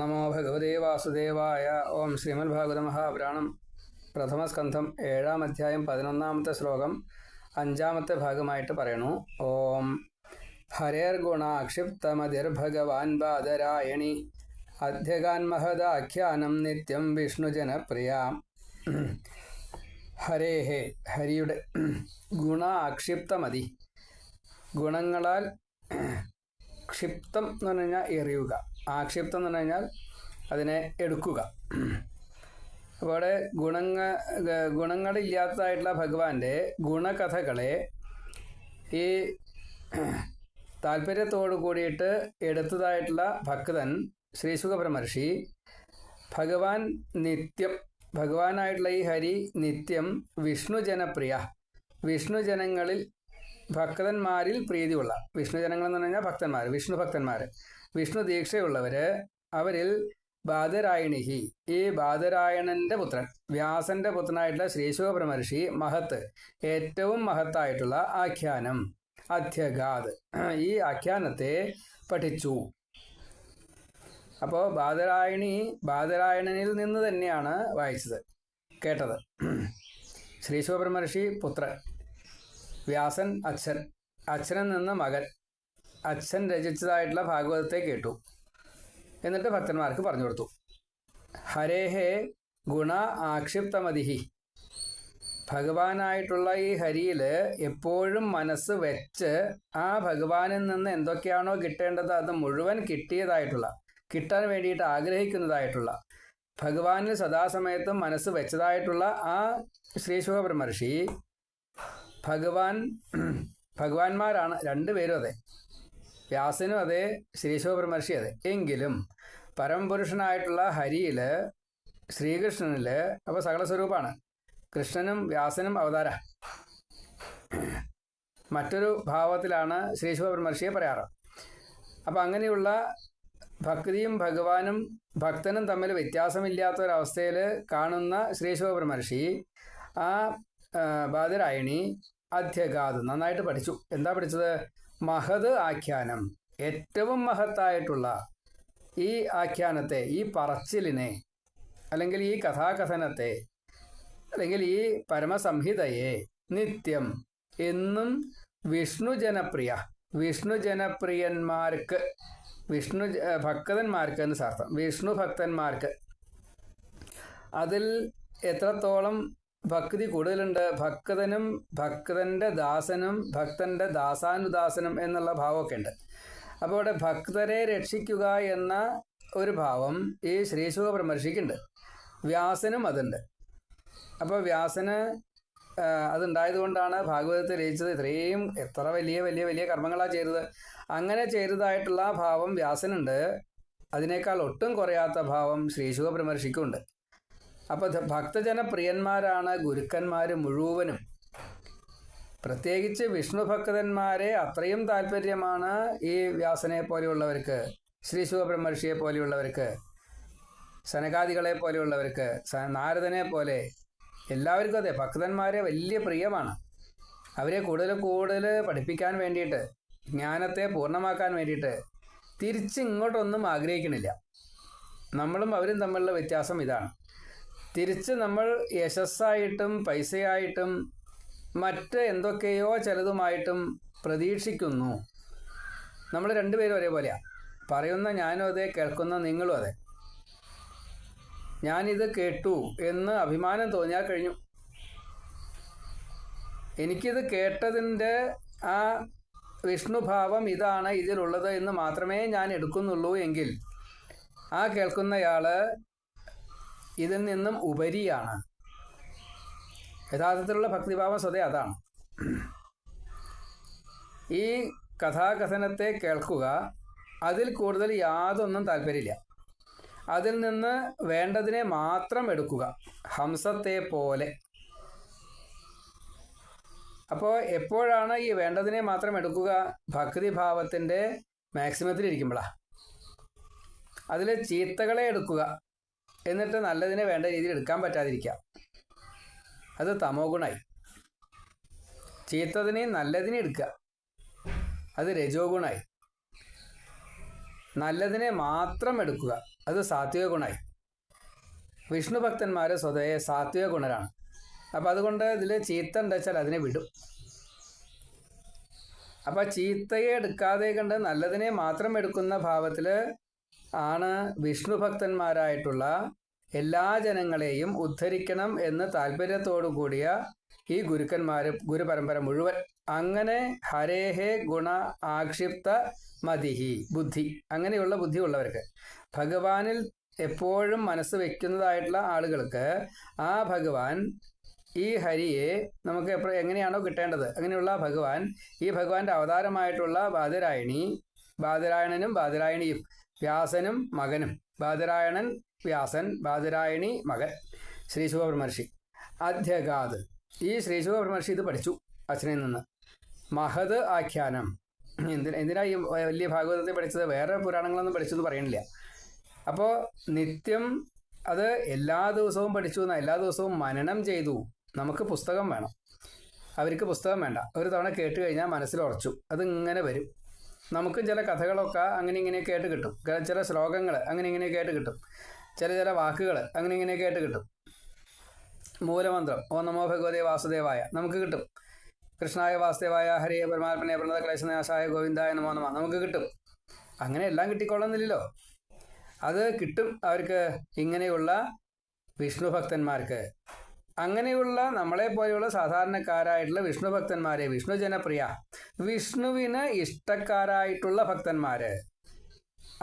നമോ ഭഗവതേ വാസുദേവായ ഓം ശ്രീമദ് ഭാഗവത മഹാപുരാണം പ്രഥമസ്കന്ധം ഏഴാം അധ്യായം പതിനൊന്നാമത്തെ ശ്ലോകം അഞ്ചാമത്തെ ഭാഗമായിട്ട് പറയണു. ഓം ഹരേർഗുണാക്ഷിപ്തമതിർഭഗവാൻ ബാദരായണി അധ്യഗാൻ മഹദാഖ്യാനം നിത്യം വിഷ്ണുജനപ്രിയ. ഹരേഹേ ഹരിയുടെ ഗുണ ആക്ഷിപ്തമതി ഗുണങ്ങളാൽ ക്ഷിപ്തം എന്ന് പറഞ്ഞു കഴിഞ്ഞാൽ എറിയുക. ആക്ഷിപ്തം എന്ന് പറഞ്ഞു കഴിഞ്ഞാൽ അതിനെ എടുക്കുക. അപ്പോൾ അവിടെ ഗുണങ്ങ ഗുണങ്ങളില്ലാത്തതായിട്ടുള്ള ഭഗവാന്റെ ഗുണകഥകളെ ഈ താല്പര്യത്തോടു കൂടിയിട്ട് എടുത്തതായിട്ടുള്ള ഭക്തൻ ശ്രീ സുഖപരമർഷി ഭഗവാൻ നിത്യം ഭഗവാനായിട്ടുള്ള ഈ ഹരി നിത്യം വിഷ്ണു ജനപ്രിയ വിഷ്ണു ജനങ്ങളിൽ ഭക്തന്മാരിൽ പ്രീതിയുള്ള വിഷ്ണു ജനങ്ങൾ എന്ന് പറഞ്ഞാൽ ഭക്തന്മാർ വിഷ്ണു ഭക്തന്മാർ. വിഷ്ണു ദീക്ഷയുള്ളവര് അവരിൽ ബാദരായണിഹി ഈ ബാദരായണന്റെ പുത്രൻ വ്യാസന്റെ പുത്രനായിട്ടുള്ള ശ്രീശുഖ മഹർഷി മഹത്ത് ഏറ്റവും മഹത്തായിട്ടുള്ള ആഖ്യാനം അധ്യഗാത് ഈ ആഖ്യാനത്തെ പഠിച്ചു. അപ്പോൾ ബാദരായണി ബാദരായണനിൽ നിന്ന് തന്നെയാണ് വായിച്ചത് കേട്ടത്. ശ്രീശുഖ മഹർഷി പുത്രൻ വ്യാസൻ അച്ഛൻ അച്ഛനിൽ നിന്ന് മകൻ അച്ഛൻ രചിച്ചതായിട്ടുള്ള ഭാഗവതത്തെ കേട്ടു. എന്നിട്ട് ഭക്തന്മാർക്ക് പറഞ്ഞു കൊടുത്തു. ഹരേഹേ ഗുണ ആക്ഷിപ്തമതിഹി. ഭഗവാനായിട്ടുള്ള ഈ ഹരിയിൽ എപ്പോഴും മനസ്സ് വെച്ച് ആ ഭഗവാനിൽ നിന്ന് എന്തൊക്കെയാണോ കിട്ടേണ്ടത് അത് മുഴുവൻ കിട്ടിയതായിട്ടുള്ള കിട്ടാൻ വേണ്ടിയിട്ട് ആഗ്രഹിക്കുന്നതായിട്ടുള്ള ഭഗവാനിൽ സദാസമയത്തും മനസ്സ് വെച്ചതായിട്ടുള്ള ആ ശ്രീശുഖ ബ്രഹ്മർഷി ഭഗവാൻ ഭഗവാന്മാരാണ് രണ്ടുപേരും അതെ. വ്യാസനും അതെ ശ്രീശിവ പരമർഷി അതെ. എങ്കിലും പരമപുരുഷനായിട്ടുള്ള ഹരിയിൽ ശ്രീകൃഷ്ണനിൽ അപ്പോൾ സകല സ്വരൂപമാണ് കൃഷ്ണനും വ്യാസനും അവതാര. മറ്റൊരു ഭാവത്തിലാണ് ശ്രീശിവ പരമർഷിയെ പറയാറ്. അപ്പം അങ്ങനെയുള്ള ഭക്തിയും ഭഗവാനും ഭക്തനും തമ്മിൽ വ്യത്യാസമില്ലാത്ത ഒരവസ്ഥയിൽ കാണുന്ന ശ്രീശോബ്രഹ്മർഷി ആ ആ, ബാധരായണി അധ്യഗാത് നന്നായിട്ട് പഠിച്ചു. എന്താ പഠിച്ചത്? മഹത് ആഖ്യാനം. ഏറ്റവും മഹത്തായിട്ടുള്ള ഈ ആഖ്യാനത്തെ ഈ പറച്ചിലിനെ അല്ലെങ്കിൽ ഈ കഥാകഥനത്തെ അല്ലെങ്കിൽ ഈ പരമസംഹിതയെ നിത്യം എന്നും വിഷ്ണു ജനപ്രിയ വിഷ്ണു ജനപ്രിയന്മാർക്ക് വിഷ്ണു ഭക്തന്മാർക്ക് എന്ന് സാർത്ഥം വിഷ്ണു ഭക്തന്മാർക്ക് അതിൽ എത്രത്തോളം ഭക്തി കൂടുതലുണ്ട്. ഭക്തനും ഭക്തന്റെ ദാസനും ഭക്തന്റെ ദാസാനുദാസനും എന്നുള്ള ഭാവമൊക്കെ ഉണ്ട്. അപ്പോൾ ഇവിടെ ഭക്തരെ രക്ഷിക്കുക എന്ന ഒരു ഭാവം ഈ ശ്രീശുഖ പരമർശിക്കുണ്ട് വ്യാസനും അതുണ്ട്. അപ്പോൾ വ്യാസന് അതുണ്ടായതുകൊണ്ടാണ് അതുണ്ടായത് കൊണ്ടാണ് ഭാഗവതത്തെ രചിച്ചത്. ഇത്രയും എത്ര വലിയ വലിയ വലിയ കർമ്മങ്ങളാണ് ചെയ്തത്. അങ്ങനെ ചെയ്തതായിട്ടുള്ള ഭാവം വ്യാസനുണ്ട്. അതിനേക്കാൾ ഒട്ടും കുറയാത്ത ഭാവം ശ്രീശുഖ ബ്രഹ്മർഷിക്കുണ്ട് അപ്പോൾ ഭക്തജനപ്രിയന്മാരാണ് ഭക്തജന പ്രിയന്മാരാണ് ഗുരുക്കന്മാർ മുഴുവനും. പ്രത്യേകിച്ച് വിഷ്ണു ഭക്തന്മാരെ അത്രയും താല്പര്യമാണ് ഈ വ്യാസനെ പോലെയുള്ളവർക്ക് ശ്രീ ശിവബ്രഹ്മർഷിയെ പോലെയുള്ളവർക്ക് സനകാദികളെ പോലെയുള്ളവർക്ക് നാരദനെ പോലെ എല്ലാവർക്കും അതെ ഭക്തന്മാരെ വലിയ പ്രിയമാണ്. അവരെ കൂടുതൽ കൂടുതൽ പഠിപ്പിക്കാൻ വേണ്ടിയിട്ട് ജ്ഞാനത്തെ പൂർണമാക്കാൻ വേണ്ടിയിട്ട് തിരിച്ച് ഇങ്ങോട്ടൊന്നും ആഗ്രഹിക്കണില്ല. നമ്മളും അവരും തമ്മിലുള്ള വ്യത്യാസം ഇതാണ്. തിരിച്ച് നമ്മൾ യശസ്സായിട്ടും പൈസയായിട്ടും മറ്റ് എന്തൊക്കെയോ ചിലതുമായിട്ടും പ്രതീക്ഷിക്കുന്നു. നമ്മൾ രണ്ടുപേരും ഒരേപോലെയാണ് പറയുന്ന ഞാനും അതെ കേൾക്കുന്ന നിങ്ങളും അതെ. ഞാനിത് കേട്ടു എന്ന് അഭിമാനം തോന്നിയാൽ കഴിഞ്ഞു. എനിക്കിത് കേട്ടതിന്റെ ആ വിഷ്ണുഭാവം ഇതാണ് ഇതിലുള്ളത് എന്ന് മാത്രമേ ഞാൻ എടുക്കുന്നുള്ളൂ എങ്കിൽ ആ കേൾക്കുന്നയാൾ ഇതിൽ നിന്നും ഉപരിയാണ്. യഥാർത്ഥത്തിലുള്ള ഭക്തിഭാവം സ്വതേ അതാണ്. ഈ കഥാകഥനത്തെ കേൾക്കുക അതിൽ കൂടുതൽ യാതൊന്നും താല്പര്യമില്ല. അതിൽ നിന്ന് വേണ്ടതിനെ മാത്രം എടുക്കുക ഹംസത്തെ പോലെ. അപ്പോൾ എപ്പോഴാണ് ഈ വേണ്ടതിനെ മാത്രം എടുക്കുക? ഭക്തിഭാവത്തിന്റെ മാക്സിമത്തിലിരിക്കുമ്പോഴാണ് അതിൽ ചീത്തകളെ എടുക്കുക എന്നിട്ട് നല്ലതിനെ വേണ്ട രീതിയിൽ എടുക്കാൻ പറ്റാതിരിക്കുക അത് തമോ ഗുണായി. ചീത്തതിനെ നല്ലതിനെ എടുക്കുക. അത് രജോ ഗുണായി. നല്ലതിനെ മാത്രം എടുക്കുക. അത് സാത്വിക ഗുണമായി വിഷ്ണു ഭക്തന്മാർ സ്വതവേ സാത്വിക ഗുണരാണ്. അപ്പം അതുകൊണ്ട് ഇതിൽ ചീത്ത ഉണ്ടെച്ചാൽ അതിനെ വിടും. അപ്പം ചീത്തയെ എടുക്കാതെ കണ്ട് നല്ലതിനെ മാത്രം എടുക്കുന്ന ഭാവത്തിൽ ആണ് വിഷ്ണു ഭക്തന്മാരായിട്ടുള്ള എല്ലാ ജനങ്ങളെയും ഉദ്ധരിക്കണം എന്ന് താല്പര്യത്തോടു കൂടിയ ഈ ഗുരുക്കന്മാർ ഗുരുപരമ്പര മുഴുവൻ. അങ്ങനെ ഹരേഹേ ഗുണ ആക്ഷിപ്ത മതിഹി ബുദ്ധി. അങ്ങനെയുള്ള ബുദ്ധി ഉള്ളവർക്ക് ഭഗവാനിൽ എപ്പോഴും മനസ്സ് വെക്കുന്നതായിട്ടുള്ള ആളുകൾക്ക് ആ ഭഗവാൻ ഈ ഹരിയെ നമുക്ക് എപ്പോഴും എങ്ങനെയാണോ കിട്ടേണ്ടത്. അങ്ങനെയുള്ള ഭഗവാൻ ഈ ഭഗവാന്റെ അവതാരമായിട്ടുള്ള ബാദരായണി ബാദരായണനും ബാദരായണിയും വ്യാസനും മകനും. ബാദരായണൻ വ്യാസൻ ബാദരായണി മകൻ. ശ്രീ ശുഭബ്രഹ്മർഷി അധ്യഗാത്. ഈ ശ്രീ ശുഭബ്രഹ്മർഷി ഇത് പഠിച്ചു അച്ഛനിൽ നിന്ന്. മഹത് ആഖ്യാനം. എന്തിനാ എന്തിനാ ഈ വലിയ ഭാഗവതത്തെ പഠിച്ചത്? വേറെ പുരാണങ്ങളൊന്നും പഠിച്ചെന്ന് പറയണില്ല. അപ്പോൾ നിത്യം അത് എല്ലാ ദിവസവും പഠിച്ചു എന്നാൽ എല്ലാ ദിവസവും മനനം ചെയ്തു. നമുക്ക് പുസ്തകം വേണം. അവർക്ക് പുസ്തകം വേണ്ട. ഒരു തവണ കേട്ട് കഴിഞ്ഞാൽ മനസ്സിൽ ഉറച്ചു. അതിങ്ങനെ വരും. നമുക്കും ചില കഥകളൊക്കെ അങ്ങനെ ഇങ്ങനെ കേട്ട് കിട്ടും. ചില ശ്ലോകങ്ങൾ അങ്ങനെ ഇങ്ങനെ കേട്ട് കിട്ടും. ചില ചില വാക്കുകൾ അങ്ങനെ ഇങ്ങനെ കേട്ട് കിട്ടും. മൂലമന്ത്രം ഓ നമോ ഭഗവതേ വാസുദേവായ നമുക്ക് കിട്ടും. കൃഷ്ണായ വാസുദേവായ ഹരേ പരമാത്മനെ പ്രണത ക്ലേശനാശായ ഗോവിന്ദായ നമോ നമ നമുക്ക് കിട്ടും. അങ്ങനെ എല്ലാം കിട്ടിക്കൊള്ളുന്നില്ലല്ലോ. അത് കിട്ടും അവർക്ക് ഇങ്ങനെയുള്ള വിഷ്ണു ഭക്തന്മാർക്ക്. അങ്ങനെയുള്ള നമ്മളെ പോലെയുള്ള സാധാരണക്കാരായിട്ടുള്ള വിഷ്ണു ഭക്തന്മാരെ വിഷ്ണു ജനപ്രിയ വിഷ്ണുവിന് ഇഷ്ടക്കാരായിട്ടുള്ള ഭക്തന്മാര്.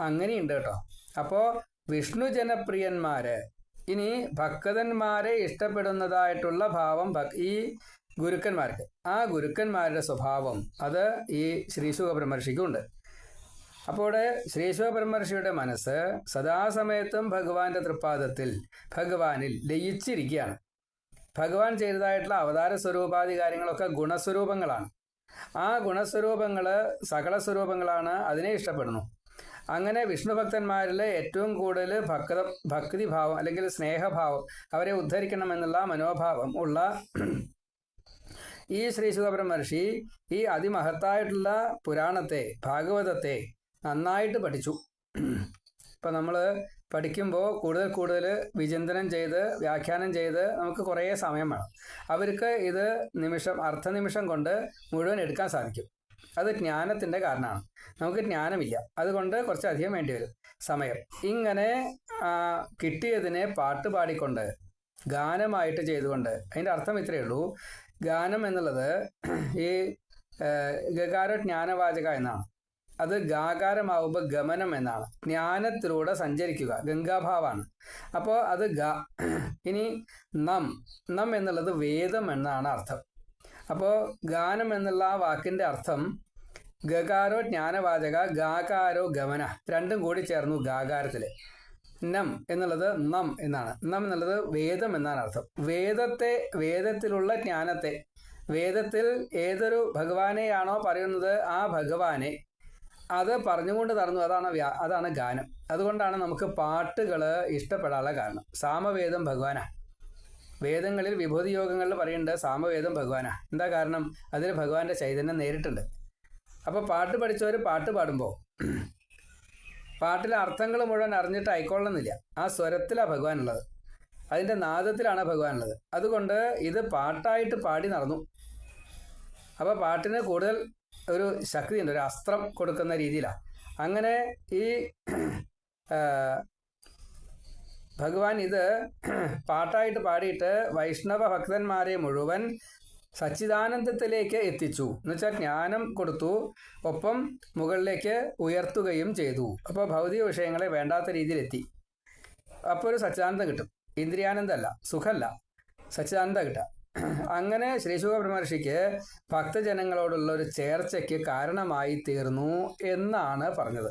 അങ്ങനെയുണ്ട് കേട്ടോ. അപ്പോൾ വിഷ്ണു ജനപ്രിയന്മാര് ഇനി ഭക്തന്മാരെ ഇഷ്ടപ്പെടുന്നതായിട്ടുള്ള ഭാവം ഈ ഗുരുക്കന്മാർക്ക്. ആ ഗുരുക്കന്മാരുടെ സ്വഭാവം അത് ഈ ശ്രീശുഖ ബ്രഹ്മർഷിക്കുണ്ട് അപ്പോൾ ശ്രീശുഖ ബ്രഹ്മർഷിയുടെ മനസ്സ് സദാസമയത്തും ഭഗവാന്റെ തൃപ്പാദത്തിൽ ഭഗവാനിൽ ലയിച്ചിരിക്കുകയാണ്. ഭഗവാൻ ചെയ്തതായിട്ടുള്ള അവതാര സ്വരൂപാദി കാര്യങ്ങളൊക്കെ ഗുണസ്വരൂപങ്ങളാണ്. ആ ഗുണസ്വരൂപങ്ങൾ സകല സ്വരൂപങ്ങളാണ് അതിനെ ഇഷ്ടപ്പെടുന്നു. അങ്ങനെ വിഷ്ണു ഭക്തന്മാരിൽ ഏറ്റവും കൂടുതൽ ഭക്ത ഭക്തിഭാവം അല്ലെങ്കിൽ സ്നേഹഭാവം അവരെ ഉദ്ധരിക്കണമെന്നുള്ള മനോഭാവം ഉള്ള ഈ ശ്രീ സുഖബ്രഹ്മർഷി ഈ അതിമഹത്തായിട്ടുള്ള പുരാണത്തെ ഭാഗവതത്തെ നന്നായിട്ട് പഠിച്ചു. ഇപ്പം നമ്മൾ പഠിക്കുമ്പോൾ കൂടുതൽ കൂടുതൽ വിചിന്തനം ചെയ്ത് വ്യാഖ്യാനം ചെയ്ത് നമുക്ക് കുറേ സമയം വേണം. അവർക്ക് ഇത് നിമിഷം അർദ്ധനിമിഷം കൊണ്ട് മുഴുവൻ എടുക്കാൻ സാധിക്കും. അത് ജ്ഞാനത്തിന്റെ കാരണമാണ്. നമുക്ക് ജ്ഞാനമില്ല. അതുകൊണ്ട് കുറച്ചധികം വേണ്ടി വരും. സമയം. ഇങ്ങനെ കിട്ടിയതിനെ പാട്ട് പാടിക്കൊണ്ട് ഗാനമായിട്ട് ചെയ്തുകൊണ്ട് അതിന്റെ അർത്ഥം ഇത്രയേ ഉള്ളൂ. ഗാനം എന്നുള്ളത് ഈ ഗകാര ജ്ഞാനവാചക എന്നാണ്. അത് ഗാകാരമാവുമ്പോൾ ഗമനം എന്നാണ്. ജ്ഞാനത്തിലൂടെ സഞ്ചരിക്കുക. ഗംഗാഭാവാണ്. അപ്പോൾ അത് ഗ ഇനി നം. നം എന്നുള്ളത് വേദം എന്നാണ് അർത്ഥം. അപ്പോൾ ഗാനം എന്നുള്ള ആ വാക്കിന്റെ അർത്ഥം ഗകാരോ ജ്ഞാനവാചക ഗാകാരോ ഗമന. രണ്ടും കൂടി ചേർന്നു ഗാകാരത്തിൽ നം എന്നുള്ളത് നം എന്നാണ്. നം എന്നുള്ളത് വേദം എന്നാണ് അർത്ഥം. വേദത്തെ വേദത്തിലുള്ള ജ്ഞാനത്തെ വേദത്തിൽ ഏതൊരു ഭഗവാനെയാണോ പറയുന്നത് ആ ഭഗവാനെ അത് പറഞ്ഞുകൊണ്ട് നടന്നു. അതാണ് അതാണ് ഗാനം. അതുകൊണ്ടാണ് നമുക്ക് പാട്ടുകൾ ഇഷ്ടപ്പെടാനുള്ള കാരണം. സാമവേദം ഭഗവാനാ. വേദങ്ങളിൽ വിഭൂതി യോഗങ്ങളിൽ പറയുന്നുണ്ട് സാമവേദം ഭഗവാനാ. എന്താ കാരണം? അതിൽ ഭഗവാന്റെ ചൈതന്യം നേരിട്ടുണ്ട്. അപ്പോൾ പാട്ട് പഠിച്ചവർ പാട്ട് പാടുമ്പോൾ പാട്ടിലെ അർത്ഥങ്ങൾ മുഴുവൻ അറിഞ്ഞിട്ട് ആയിക്കൊള്ളണമെന്നില്ല. ആ സ്വരത്തിലാണ് ഭഗവാൻ ഉള്ളത് അതിന്റെ നാദത്തിലാണ് ഭഗവാൻ ഉള്ളത് അതുകൊണ്ട് ഇത് പാട്ടായിട്ട് പാടി നടന്നു. അപ്പോൾ പാട്ടിന് കൂടുതൽ ഒരു ശക്തിയുണ്ട് ഒരു അസ്ത്രം കൊടുക്കുന്ന രീതിയിലാണ് അങ്ങനെ ഈ ഭഗവാൻ ഇത് പാട്ടായിട്ട് പാടിയിട്ട് വൈഷ്ണവ ഭക്തന്മാരെ മുഴുവൻ സച്ചിദാനന്ദത്തിലേക്ക് എത്തിച്ചു. എന്നുവെച്ചാൽ ജ്ഞാനം കൊടുത്തു ഒപ്പം മുകളിലേക്ക് ഉയർത്തുകയും ചെയ്തു. അപ്പോൾ ഭൗതിക വിഷയങ്ങളെ വേണ്ടാത്ത രീതിയിൽ എത്തി അപ്പോൾ ഒരു സച്ചിദാനന്ദം കിട്ടും. ഇന്ദ്രിയാനന്ദമല്ല സുഖമല്ല. സച്ചിദാനന്ദ കിട്ടുക. അങ്ങനെ ശ്രീശുഖ ബ്രഹ്മർഷിക്ക് ഭക്തജനങ്ങളോടുള്ള ഒരു ചേർച്ചയ്ക്ക് കാരണമായി തീർന്നു എന്നാണ് പറഞ്ഞത്.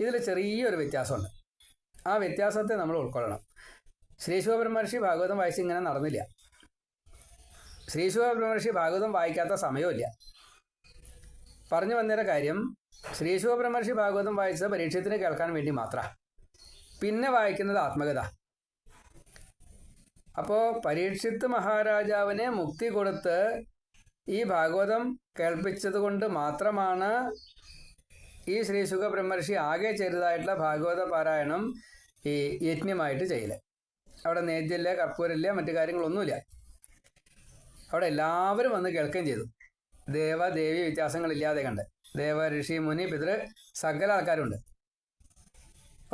ഇതിൽ ചെറിയൊരു വ്യത്യാസമുണ്ട്. ആ വ്യത്യാസത്തെ നമ്മൾ ഉൾക്കൊള്ളണം. ശ്രീശുഖ ബ്രഹ്മർഷി ഭാഗവതം വായിച്ച് ഇങ്ങനെ നടന്നില്ല. ശ്രീശുഖ ബ്രഹ്മർഷി ഭാഗവതം വായിക്കാത്ത സമയമില്ല പറഞ്ഞു വന്നേരെ കാര്യം ശ്രീശുഖ ബ്രഹ്മർഷി ഭാഗവതം വായിച്ചത് പരീക്ഷത്തിന് കേൾക്കാൻ വേണ്ടി മാത്രമാണ് പിന്നെ വായിക്കുന്നത് ആത്മകഥ. അപ്പോൾ പരീക്ഷിത് മഹാരാജാവിനെ മുക്തി കൊടുത്ത് ഈ ഭാഗവതം കേൾപ്പിച്ചത് കൊണ്ട് മാത്രമാണ് ഈ ശ്രീ സുഖ ബ്രഹ്മർഷി ആകെ ചെയ്തതായിട്ടുള്ള ഭാഗവത പാരായണം ഈ യജ്ഞമായിട്ട് ചെയ്യൽ. അവിടെ നേദ്യമില്ല കർപ്പൂരമില്ല മറ്റു കാര്യങ്ങളൊന്നുമില്ല. അവിടെ എല്ലാവരും വന്ന് കേൾക്കുകയും ചെയ്തു. ദേവ ദേവി വ്യത്യാസങ്ങളില്ലാതെ കണ്ട്. ദേവ ഋഷി മുനി പിതൃ സകല ആൾക്കാരുണ്ട്.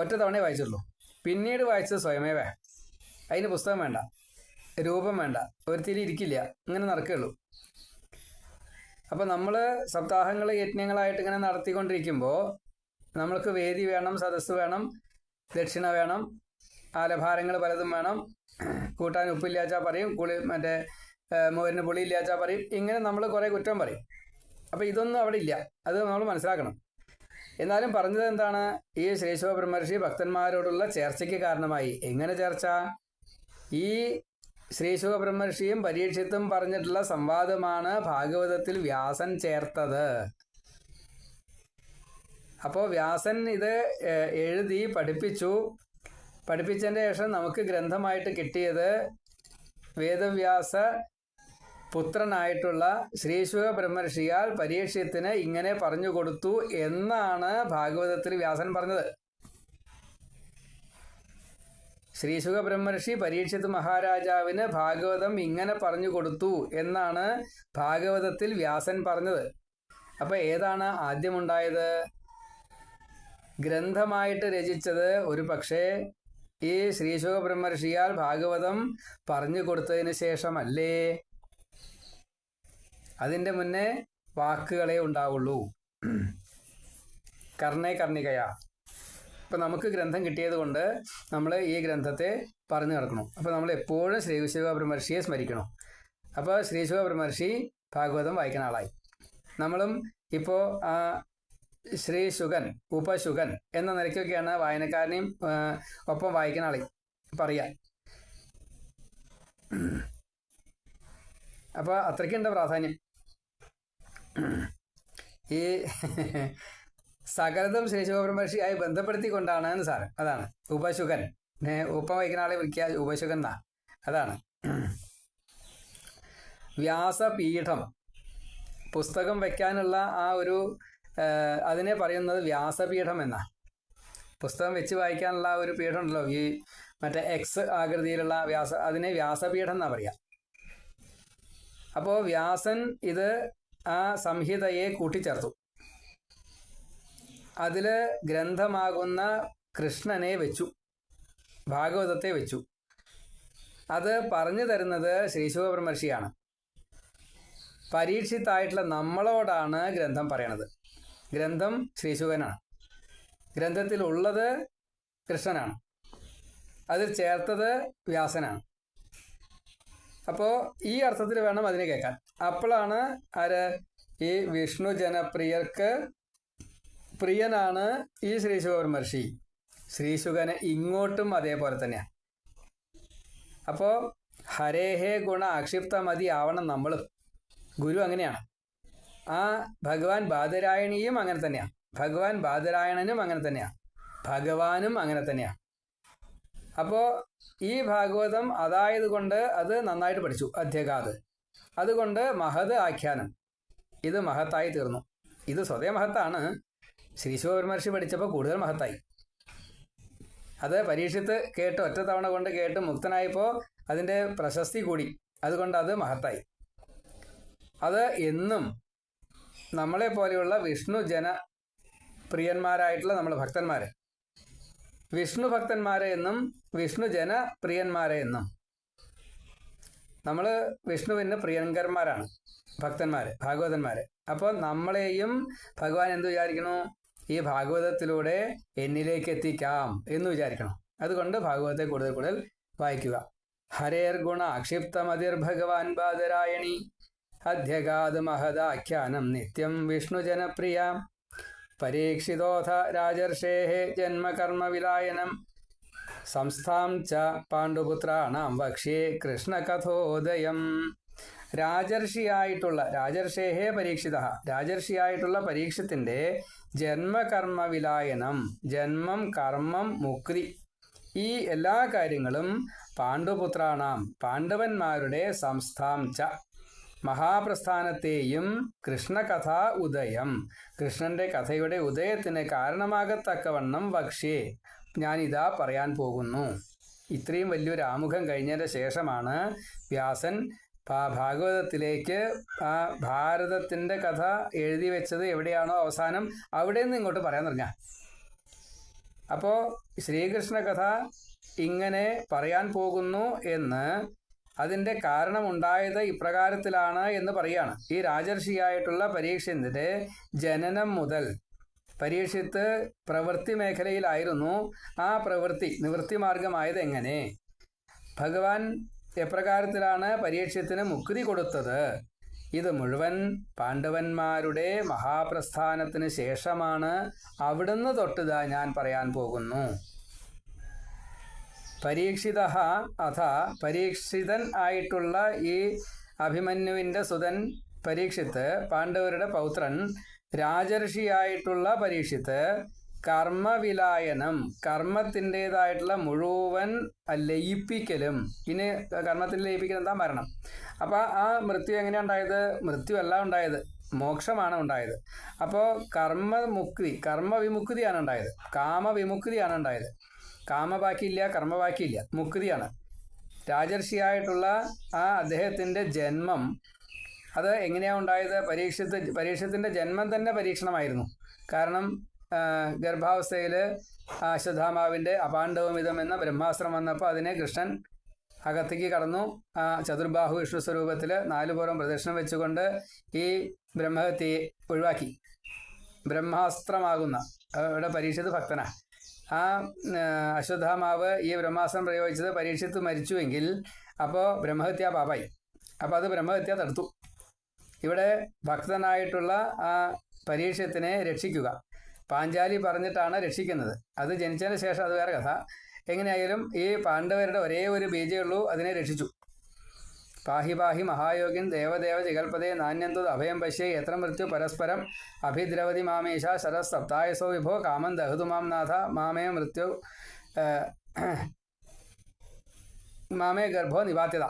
ഒറ്റ തവണയെ വായിച്ചുള്ളൂ. പിന്നീട് വായിച്ചത് സ്വയമേവ. അതിന് പുസ്തകം വേണ്ട. രൂപം വേണ്ട. ഒരു തിരി ഇരിക്കില്ല. ഇങ്ങനെ നടക്കുകയുള്ളൂ. അപ്പോൾ നമ്മൾ സപ്താഹങ്ങൾ യജ്ഞങ്ങളായിട്ട് ഇങ്ങനെ നടത്തിക്കൊണ്ടിരിക്കുമ്പോൾ നമ്മൾക്ക് വേദി വേണം സദസ്സ് വേണം ദക്ഷിണ വേണം ആലഭാരങ്ങൾ പലതും വേണം. കൂട്ടാൻ ഉപ്പില്ലാച്ചാൽ പറയും കുളി മറ്റേ മോരിന് പുളിയില്ലാച്ചാൽ പറയും. ഇങ്ങനെ നമ്മൾ കുറേ കുറ്റം പറയും. അപ്പോൾ ഇതൊന്നും അവിടെ ഇല്ല. അത് നമ്മൾ മനസ്സിലാക്കണം. എന്നാലും പറഞ്ഞത് എന്താണ്? ഈ ശ്രീശിവ ബ്രഹ്മർഷി ഭക്തന്മാരോടുള്ള ചേർച്ചയ്ക്ക് കാരണമായി. എങ്ങനെ ചേർച്ച? ഈ ശ്രീശുഖ ബ്രഹ്മർഷിയും പരീക്ഷിത്തും പറഞ്ഞിട്ടുള്ള സംവാദമാണ് ഭാഗവതത്തിൽ വ്യാസൻ ചേർത്തത്. അപ്പോൾ വ്യാസൻ ഇത് എഴുതി പഠിപ്പിച്ചു. പഠിപ്പിച്ചതിന്റെ ശേഷം നമുക്ക് ഗ്രന്ഥമായിട്ട് കിട്ടിയത് വേദവ്യാസ പുത്രനായിട്ടുള്ള ശ്രീശുഖ ബ്രഹ്മർഷിയാൽ പരീക്ഷത്തിന് ഇങ്ങനെ പറഞ്ഞു കൊടുത്തു എന്നാണ് ഭാഗവതത്തിൽ വ്യാസൻ പറഞ്ഞത്. ശ്രീശുഖ ബ്രഹ്മർഷി പരീക്ഷിത് മഹാരാജാവിന് ഭാഗവതം ഇങ്ങനെ പറഞ്ഞു കൊടുത്തു എന്നാണ് ഭാഗവതത്തിൽ വ്യാസൻ പറഞ്ഞത്. അപ്പൊ ഏതാണ് ആദ്യമുണ്ടായത്? ഗ്രന്ഥമായിട്ട് രചിച്ചത് ഒരു പക്ഷേ ഈ ശ്രീശുഖ ബ്രഹ്മർഷിയാൽ ഭാഗവതം പറഞ്ഞു കൊടുത്തതിന് ശേഷമല്ലേ? അതിന്റെ മുന്നേ വാക്കുകളെ ഉണ്ടാവുള്ളൂ. കർണേ കർണികയാ. ഇപ്പം നമുക്ക് ഗ്രന്ഥം കിട്ടിയത് കൊണ്ട് നമ്മൾ ഈ ഗ്രന്ഥത്തെ പറഞ്ഞു നടക്കണം. അപ്പോൾ നമ്മൾ എപ്പോഴും ശ്രീ ബ്രഹ്മർഷിയെ സ്മരിക്കണം. അപ്പോൾ ശ്രീ ബ്രഹ്മർഷി ഭാഗവതം വായിക്കുന്ന ആളായി. നമ്മളും ഇപ്പോൾ ആ ശ്രീ ശുഗൻ ഉപശുഗൻ എന്ന നിലയ്ക്കൊക്കെയാണ് വായനക്കാരനെയും ഒപ്പം വായിക്കുന്ന ആളെ പറയാൻ അപ്പോൾ അത്രയ്ക്കുണ്ട് പ്രാധാന്യം. ഈ സകലതും ശ്രീശിവബ്രഹ്മർഷിയായി ബന്ധപ്പെടുത്തിക്കൊണ്ടാണ് എന്ന് സാറ്. അതാണ്. ഉപശുഖൻ ഉപ്പം വഹിക്കുന്ന ആളെ വിളിക്കുക ഉപശുഖൻ എന്നാ അതാണ്. വ്യാസപീഠം. പുസ്തകം വയ്ക്കാനുള്ള ആ ഒരു അതിനെ പറയുന്നത് വ്യാസപീഠം എന്നാ. പുസ്തകം വെച്ച് വായിക്കാനുള്ള ഒരു പീഠം ഉണ്ടല്ലോ ഈ മറ്റേ എക്സ് ആകൃതിയിലുള്ള വ്യാസ അതിനെ വ്യാസപീഠം എന്നാ പറയാ. അപ്പോ വ്യാസൻ ഇത് ആ സംഹിതയെ കൂട്ടിച്ചേർത്തു. അതിൽ ഗ്രന്ഥമാകുന്ന കൃഷ്ണനെ വെച്ചു. ഭാഗവതത്തെ വെച്ചു. അത് പറഞ്ഞു തരുന്നത് ശ്രീശുഖബ്രഹ്മർഷിയാണ് പരീക്ഷിത്തായിട്ടുള്ള നമ്മളോടാണ് ഗ്രന്ഥം പറയണത്. ഗ്രന്ഥം ശ്രീശുഖനാണ്. ഗ്രന്ഥത്തിൽ ഉള്ളത് കൃഷ്ണനാണ്. അതിൽ ചേർത്തത് വ്യാസനാണ്. അപ്പോൾ ഈ അർത്ഥത്തിൽ വേണം അതിനെ കേൾക്കാൻ. അപ്പോഴാണ് ആര്? ഈ വിഷ്ണു ജനപ്രിയർക്ക് പ്രിയനാണ് ഈ ശ്രീശുഖർ മഹർഷി. ശ്രീശുഖന് ഇങ്ങോട്ടും അതേപോലെ തന്നെയാണ് അപ്പോൾ ഹരേഹേ ഗുണ അക്ഷിപ്തമതി ആവണം നമ്മൾ ഗുരു അങ്ങനെയാണ്. ആ ഭഗവാൻ ബാദരായണിയും അങ്ങനെ തന്നെയാണ് ഭഗവാൻ ബാദരായണനും അങ്ങനെ തന്നെയാണ് ഭഗവാനും അങ്ങനെ തന്നെയാണ് അപ്പോൾ ഈ ഭാഗവതം അതായത് കൊണ്ട് അത് നന്നായിട്ട് പഠിച്ചു അധ്യകാത് അതുകൊണ്ട് മഹത് ആഖ്യാനം. ഇത് മഹത്തായി തീർന്നു. ഇത് സ്വതേ മഹത്താണ്. ശ്രീശിവപരമർഷി പഠിച്ചപ്പോൾ കൂടുതൽ മഹത്തായി. അത് പരീക്ഷത്ത് കേട്ട് ഒറ്റ തവണ കൊണ്ട് കേട്ട് മുക്തനായപ്പോൾ അതിന്റെ പ്രശസ്തി കൂടി. അതുകൊണ്ട് അത് മഹത്തായി. അത് എന്നും നമ്മളെ പോലെയുള്ള വിഷ്ണു ജന പ്രിയന്മാരായിട്ടുള്ള നമ്മൾ ഭക്തന്മാരെ. വിഷ്ണു ഭക്തന്മാരെ എന്നും വിഷ്ണു ജന പ്രിയന്മാരെ എന്നും. നമ്മൾ വിഷ്ണുവിന് പ്രിയങ്കരന്മാരാണ് ഭക്തന്മാർ ഭാഗവതന്മാർ അപ്പോൾ നമ്മളെയും ഭഗവാൻ എന്ത് വിചാരിക്കണു ഈ ഭാഗവതത്തിലൂടെ എന്നിലേക്ക് എത്തിക്കാം എന്ന് വിചാരിക്കണം. അതുകൊണ്ട് ഭാഗവതത്തെ കൂടുതൽ കൂടുതൽ വായിക്കുക. ഹരേർ ഗുണ അക്ഷിപ്തമതിർ ഭഗവാൻ ബാദരായണി. അധ്യഗാത് മഹദാഖ്യാനം നിത്യം വിഷ്ണു ജനപ്രിയ പരീക്ഷിതോഥ രാജർഷേ ജന്മകർമ്മവിലായനം. സംസ്ഥാം ച പാണ്ഡുപുത്രാണാം വക്ഷ്യേ കൃഷ്ണകഥോദയം. രാജർഷിയായിട്ടുള്ള രാജർഷേഹേ പരീക്ഷിത രാജർഷിയായിട്ടുള്ള പരീക്ഷത്തിന്റെ ജന്മകർമ്മവിലായനം ജന്മം കർമ്മം മുക്തി ഈ എല്ലാ കാര്യങ്ങളും പാണ്ഡുപുത്രാണാം. പാണ്ഡവന്മാരുടെ സംസ്ഥാം ച. മഹാപ്രസ്ഥാനത്തെയും കൃഷ്ണകഥ ഉദയം. കൃഷ്ണന്റെ കഥയുടെ ഉദയത്തിന് കാരണമാകത്തക്കവണ്ണം പക്ഷേ ഞാനിതാ പറയാൻ പോകുന്നു. ഇത്രയും വലിയൊരു ആമുഖം കഴിഞ്ഞതിന്റെ ശേഷമാണ് വ്യാസൻ ഭാഗവതത്തിലേക്ക് ആ ഭാരതത്തിന്റെ കഥ എഴുതി വെച്ചത് എവിടെയാണോ അവസാനം. അവിടെ നിന്ന് ഇങ്ങോട്ട് പറയാൻ തുടങ്ങ. അപ്പോൾ ശ്രീകൃഷ്ണ കഥ ഇങ്ങനെ പറയാൻ പോകുന്നു എന്ന് അതിന്റെ കാരണമുണ്ടായത് ഇപ്രകാരത്തിലാണ് എന്ന് പറയാണ് ഈ രാജർഷിയായിട്ടുള്ള പരീക്ഷത്തിന്റെ ജനനം മുതൽ പരീക്ഷത്ത് പ്രവൃത്തി മേഖലയിലായിരുന്നു. ആ പ്രവൃത്തി നിവൃത്തി മാർഗമായത് എങ്ങനെ? ഭഗവാൻ എപ്രകാരത്തിലാണ് പരീക്ഷത്തിന് മുക്തി കൊടുത്തത്? ഇത് മുഴുവൻ പാണ്ഡവന്മാരുടെ മഹാപ്രസ്ഥാനത്തിന് ശേഷമാണ് അവിടുന്ന് തൊട്ടുതാ ഞാൻ പറയാൻ പോകുന്നു. പരീക്ഷിത അഥ പരീക്ഷിതൻ ആയിട്ടുള്ള ഈ അഭിമന്യുവിന്റെ സുതൻ പരീക്ഷിത്ത് പാണ്ഡവരുടെ പൗത്രൻ രാജർഷിയായിട്ടുള്ള പരീക്ഷിത്ത് കർമ്മവിലായനം കർമ്മത്തിന്റെതായിട്ടുള്ള മുഴുവൻ ലയിപ്പിക്കലും. പിന്നെ കർമ്മത്തിൽ ലയിപ്പിക്കൽ എന്താ മരണം? അപ്പോൾ ആ മൃത്യു എങ്ങനെയാണ് ഉണ്ടായത്? മൃത്യു അല്ല ഉണ്ടായത്. മോക്ഷമാണ് ഉണ്ടായത്. അപ്പോൾ കർമ്മമുക്തി കർമ്മവിമുക്തിയാണ് ഉണ്ടായത്. കാമവിമുക്തിയാണ് ഉണ്ടായത്. കാമബാക്കിയില്ല കർമ്മബാക്കിയില്ല മുക്തിയാണ്. രാജർഷിയായിട്ടുള്ള ആ അദ്ദേഹത്തിന്റെ ജന്മം അത് എങ്ങനെയാണ് ഉണ്ടായത്? പരീക്ഷത്ത് പരീക്ഷത്തിന്റെ ജന്മം തന്നെ പരീക്ഷണമായിരുന്നു. കാരണം ഗർഭാവസ്ഥയിൽ അശ്വത്ഥാമാവിന്റെ അപാണ്ഡവമിതം എന്ന ബ്രഹ്മാസ്ത്രം വന്നപ്പോൾ അതിനെ കൃഷ്ണൻ അകത്തേക്ക് കടന്നു. ആ ചതുർബാഹു വിഷ്ണു സ്വരൂപത്തിൽ നാലുപുറം പ്രദക്ഷിണം വെച്ചുകൊണ്ട് ഈ ബ്രഹ്മഹത്യയെ ഒഴിവാക്കി. ബ്രഹ്മാസ്ത്രമാകുന്ന ഇവിടെ പരീക്ഷിത് ഭക്തന. ആ അശ്വത്ഥാമാവ് ഈ ബ്രഹ്മാസ്ത്രം പ്രയോഗിച്ചത് പരീക്ഷിത്ത് മരിച്ചുവെങ്കിൽ അപ്പോൾ ബ്രഹ്മഹത്യ പാപായി. അപ്പോൾ അത് ബ്രഹ്മഹത്യ തടുത്തു. ഇവിടെ ഭക്തനായിട്ടുള്ള ആ പരീക്ഷത്തിനെ രക്ഷിക്കുക. പാഞ്ചാലി പറഞ്ഞിട്ടാണ് രക്ഷിക്കുന്നത്. അത് ജനിച്ചതിന് ശേഷം അത് വേറെ കഥ. എങ്ങനെയായാലും ഈ പാണ്ഡവരുടെ ഒരേ ഒരു ബീജയുള്ളൂ അതിനെ രക്ഷിച്ചു. പാഹി പാഹി മഹായോഗിൻ ദേവദേവ ജഗൽപദേ നാന്യന്തു അഭയം പശ്യേ എത്ര മൃത്യു പരസ്പരം അഭിദ്രവതി മാമേശ ശരസ്തപ്തായസോ വിഭോ കാമൻ ദഹതു നാഥ മാമേ മൃത്യു മാമേ ഗർഭോ നിവാത്യത.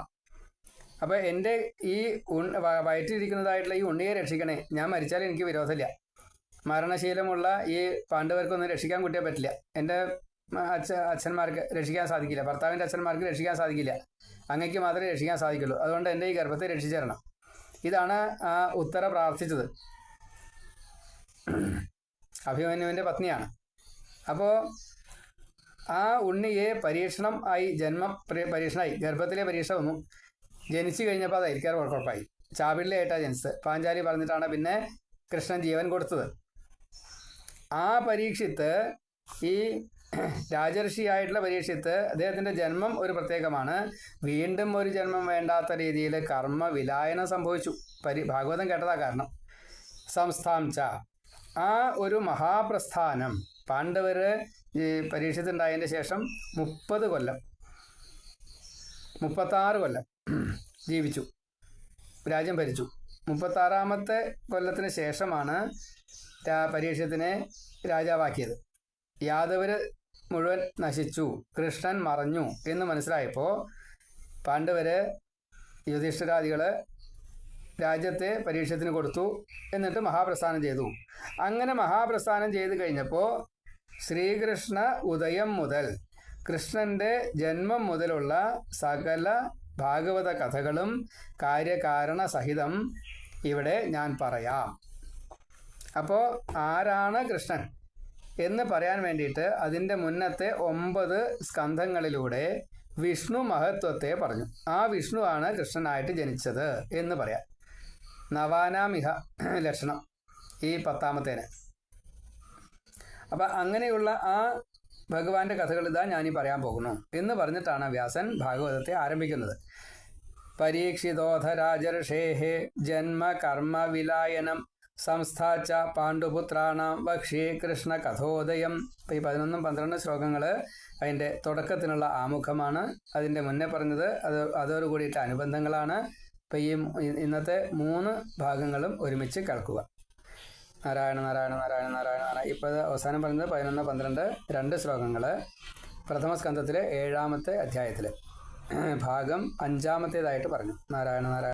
അപ്പോൾ എന്റെ ഈ വയറ്റിരിക്കുന്നതായിട്ടുള്ള ഈ ഉണ്ണിയെ രക്ഷിക്കണേ. ഞാൻ മരിച്ചാൽ എനിക്ക് വിരോധമില്ല. മരണശീലമുള്ള ഈ പാണ്ഡവർക്കൊന്നും രക്ഷിക്കാൻ കുട്ടിയെ പറ്റില്ല. എന്റെ അച്ഛ അച്ഛന്മാർക്ക് രക്ഷിക്കാൻ സാധിക്കില്ല. ഭർത്താവിന്റെ അച്ഛന്മാർക്ക് രക്ഷിക്കാൻ സാധിക്കില്ല. അങ്ങയ്ക്ക് മാത്രമേ രക്ഷിക്കാൻ സാധിക്കുള്ളൂ. അതുകൊണ്ട് എന്റെ ഈ ഗർഭത്തെ രക്ഷിച്ചു തരണം ഇതാണ് ആ ഉത്തര പ്രാർത്ഥിച്ചത്. അഭിമന്യുവിന്റെ പത്നിയാണ്. അപ്പോൾ ആ ഉണ്ണിയെ പരീക്ഷണം ആയി ജന്മ പരീക്ഷണമായി ഗർഭത്തിലെ പരീക്ഷ വന്നു. ജനിച്ചു കഴിഞ്ഞപ്പോൾ അത് അരിക്കാർ കുഴപ്പമായി ചാപിള്ളിയായിട്ടാണ് ജനിച്ചത്. പാഞ്ചാലി പറഞ്ഞിട്ടാണ് പിന്നെ കൃഷ്ണൻ ജീവൻ കൊടുത്തത്. ആ പരീക്ഷത്ത് ഈ രാജർഷിയായിട്ടുള്ള പരീക്ഷത്ത് അദ്ദേഹത്തിന്റെ ജന്മം ഒരു പ്രത്യേകമാണ്. വീണ്ടും ഒരു ജന്മം വേണ്ടാത്ത രീതിയിൽ കർമ്മ വിലായനം സംഭവിച്ചു. പരി ഭാഗവതം കേട്ടതാ കാരണം. സംസ്ഥാം ച. ആ ഒരു മഹാപ്രസ്ഥാനം പാണ്ഡവർ ഈ പരീക്ഷത്തുണ്ടായതിന്റെ ശേഷം മുപ്പത് കൊല്ലം മുപ്പത്താറ് കൊല്ലം ജീവിച്ചു. രാജ്യം ഭരിച്ചു. മുപ്പത്താറാമത്തെ കൊല്ലത്തിന് ശേഷമാണ് പരീക്ഷത്തിനെ രാജാവാക്കിയത്. യാദവർ മുഴുവൻ നശിച്ചു. കൃഷ്ണൻ മറഞ്ഞു എന്ന് മനസ്സിലായപ്പോൾ പാണ്ഡവര് യുധിഷ്ഠിരാദികൾ രാജ്യത്തെ പരീക്ഷത്തിന് കൊടുത്തു എന്നിട്ട് മഹാപ്രസ്ഥാനം ചെയ്തു. അങ്ങനെ മഹാപ്രസ്ഥാനം ചെയ്ത് കഴിഞ്ഞപ്പോൾ ശ്രീകൃഷ്ണ ഉദയം മുതൽ കൃഷ്ണന്റെ ജന്മം മുതലുള്ള സകല ഭാഗവത കഥകളും കാര്യകാരണ സഹിതം ഇവിടെ ഞാൻ പറയാം. അപ്പോൾ ആരാണ് കൃഷ്ണൻ? എന്ന് പറയാൻ വേണ്ടിയിട്ട് അതിന്റെ മുന്നത്തെ ഒമ്പത് സ്കന്ധങ്ങളിലൂടെ വിഷ്ണു മഹത്വത്തെ പറഞ്ഞു. ആ വിഷ്ണു ആണ് കൃഷ്ണനായിട്ട് ജനിച്ചത് എന്ന് പറയാം. നവാനാമിഹ ലക്ഷണം ഈ പത്താമത്തേന്. അപ്പം അങ്ങനെയുള്ള ആ ഭഗവാന്റെ കഥകൾ ഇതാ ഞാനീ പറയാൻ പോകുന്നു. എന്ന് പറഞ്ഞിട്ടാണ് വ്യാസൻ ഭാഗവതത്തെ ആരംഭിക്കുന്നത്. പരീക്ഷിതോധ രാജർഷേഹേ ജന്മ കർമ്മ വിലായനം സംസ്ഥാച്ച പാണ്ഡുപുത്രാണാം ഭക്ഷി കൃഷ്ണ കഥോദയം. ഇപ്പം ഈ പതിനൊന്നും പന്ത്രണ്ട് ശ്ലോകങ്ങൾ അതിന്റെ തുടക്കത്തിനുള്ള ആമുഖമാണ്. അതിന്റെ മുന്നേ പറഞ്ഞത് അത് അതോട് കൂടിയിട്ട് അനുബന്ധങ്ങളാണ്. ഇപ്പം ഈ ഇന്നത്തെ മൂന്ന് ഭാഗങ്ങളും ഒരുമിച്ച് കേൾക്കുക. നാരായണ നാരായണ നാരായണ നാരായണ നാരായണ. ഇപ്പോൾ അവസാനം പറഞ്ഞത് പതിനൊന്ന് പന്ത്രണ്ട് രണ്ട് ശ്ലോകങ്ങൾ പ്രഥമ സ്കന്ധത്തിലെ ഏഴാമത്തെ അധ്യായത്തിൽ ഭാഗം അഞ്ചാമത്തേതായിട്ട് പറഞ്ഞു. നാരായണ നാരായണ.